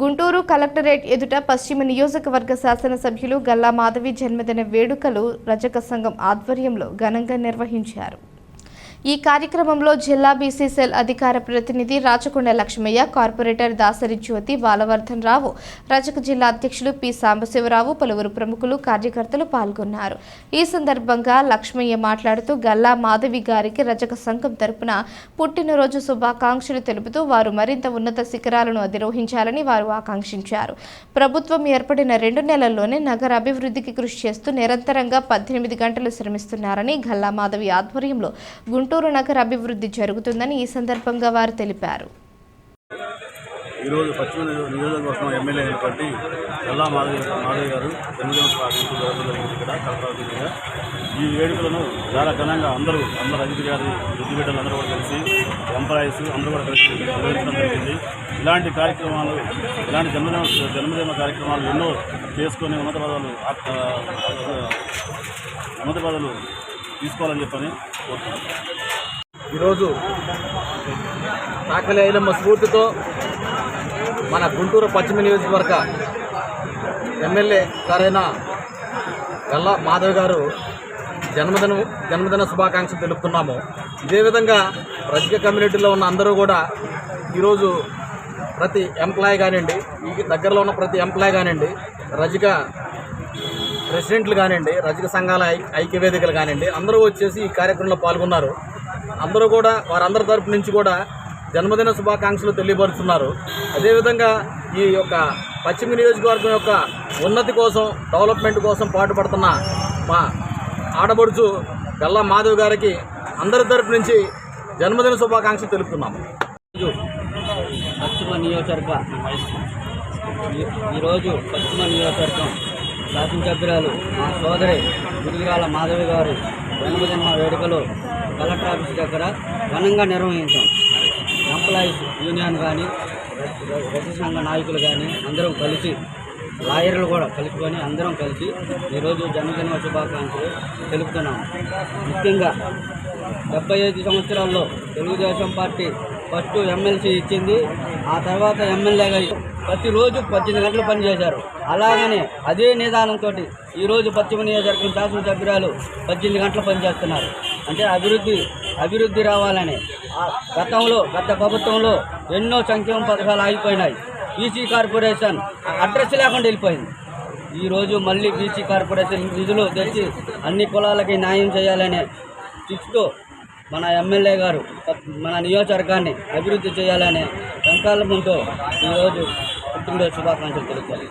Guntur collectorate ఎదుట పశ్చిమ నియోజకవర్గ శాసనసభ్యులు గల్లా మాధవి జన్మదిన వేడుకలు రజక సంఘం ఆధ్వర్యంలో ఘనంగా నిర్వహించారు. ఈ కార్యక్రమంలో జిల్లా బీసీ సెల్ అధికార ప్రతినిధి రాచకొండ లక్ష్మయ్య కార్పొరేటర్ దాసరి జ్యోతి బాలవర్ధన్ రావు రజక జిల్లా అధ్యక్షులు పి. సాంబశివరావు పలువురు ప్రముఖులు కార్యకర్తలు పాల్గొన్నారు. ఈ సందర్భంగా లక్ష్మయ్య మాట్లాడుతూ గల్లా మాధవి గారికి రజక సంఘం తరపున పుట్టినరోజు శుభాకాంక్షలు తెలుపుతూ వారు మరింత ఉన్నత శిఖరాలను అధిరోహించాలని వారు ఆకాంక్షించారు. ప్రభుత్వం ఏర్పడిన రెండు నెలల్లోనే నగర అభివృద్ధికి కృషి చేస్తూ నిరంతరంగా పద్దెనిమిది గంటలు శ్రమిస్తున్నారని గల్లా మాధవి ఆధ్వర్యంలో గుంటూరు నగర అభివృద్ధి జరుగుతుందని ఈ సందర్భంగా వారు తెలిపారు. ఈరోజు పశ్చిమ నియోజకవర్గం ఎమ్మెల్యే అయినటువంటి గల్లా మాధవి మాధవి గారు జన్మదిన జరగడం జరిగింది ఇక్కడ కలెక్టర్ ఈ వేడుకలను చాలా ఘనంగా అందరూ అందరు అధికారి వృద్ధి బిడ్డలు అందరూ కూడా కలిసి ఎంప్లాయీస్ అందరూ కూడా కలిసి నిర్వహించడం జరిగింది. ఇలాంటి కార్యక్రమాలు ఇలాంటి జన్మదిన జన్మదిన కార్యక్రమాలు ఎన్నో చేసుకొని ఉన్నత పదవులు ఉన్నత పదవులు తీసుకోవాలని చెప్పని కోరుతున్నాను ఈరోజు తాకలి ఐలమ్మ స్ఫూర్తితో మన గుంటూరు పశ్చిమ నియోజకవర్గ ఎమ్మెల్యే గారైన గల్లా మాధవ్ గారు జన్మదిన జన్మదిన శుభాకాంక్షలు తెలుపుతున్నాము. ఇదేవిధంగా రజిక రజక కమ్యూనిటీలో ఉన్న అందరూ కూడా ఈరోజు ప్రతి ఎంప్లాయ్ కానివ్వండి ఈ దగ్గరలో ఉన్న ప్రతి ఎంప్లాయ్ కానివ్వండి రజక ప్రెసిడెంట్లు కానివ్వండి రజక సంఘాల ఐ- ఐక్యవేదికలు కానివ్వండి అందరూ వచ్చేసి ఈ కార్యక్రమంలో పాల్గొన్నారు. అందరూ కూడా వారందరి తరపు నుంచి కూడా జన్మదిన శుభాకాంక్షలు తెలియపరుస్తున్నారు. అదేవిధంగా ఈ యొక్క పశ్చిమ నియోజకవర్గం యొక్క ఉన్నతి కోసం డెవలప్మెంట్ కోసం పాటుపడుతున్న మా ఆడబడుచు గల్లా మాధవ్ గారికి అందరి తరపు నుంచి జన్మదిన శుభాకాంక్షలు తెలుపుతున్నాము. పశ్చిమ నియోజకవర్గ ఈరోజు పశ్చిమ నియోజకవర్గం శాసనసభ్యురాలు మా సోదరి గురుగాల మాధవి గారి జన్మదిన వేడుకలు కలెక్టర్ ఆఫీస్ దగ్గర ఘనంగా నిర్వహించాం. ఎంప్లాయీస్ యూనియన్ కానీ రజ సంఘ నాయకులు కానీ అందరం కలిసి లాయర్లు కూడా కలుపుకొని అందరం కలిసి ఈరోజు జన్మదిన శుభాకాంక్షలు తెలుపుతున్నాము ముఖ్యంగా డెబ్బై ఐదు సంవత్సరాల్లో తెలుగుదేశం పార్టీ ఫస్ట్ ఎమ్మెల్సీ ఇచ్చింది. ఆ తర్వాత ఎమ్మెల్యేగా ప్రతిరోజు పద్దెనిమిది గంటలు పనిచేశారు అలాగనే అదే నిదానంతో ఈరోజు పశ్చిమ నియోజకవర్గం శాసనసభ్యురాలు పద్దెనిమిది గంటలు పనిచేస్తున్నారు అంటే అభివృద్ధి అభివృద్ధి రావాలని. గతంలో గత ప్రభుత్వంలో ఎన్నో సంక్షేమ పథకాలు ఆగిపోయినాయి. బీసీ కార్పొరేషన్ అడ్రస్ లేకుండా వెళ్ళిపోయింది. ఈరోజు మళ్ళీ బీసీ కార్పొరేషన్ నిధులు తెచ్చి అన్ని కులాలకి న్యాయం చేయాలనే చిక్స్తో మన ఎమ్మెల్యే గారు మన నియోజకవర్గాన్ని అభివృద్ధి చేయాలనే సంకల్పంతో ఈరోజు పుట్టినరోజు శుభాకాంక్షలు తెలుపుతారు.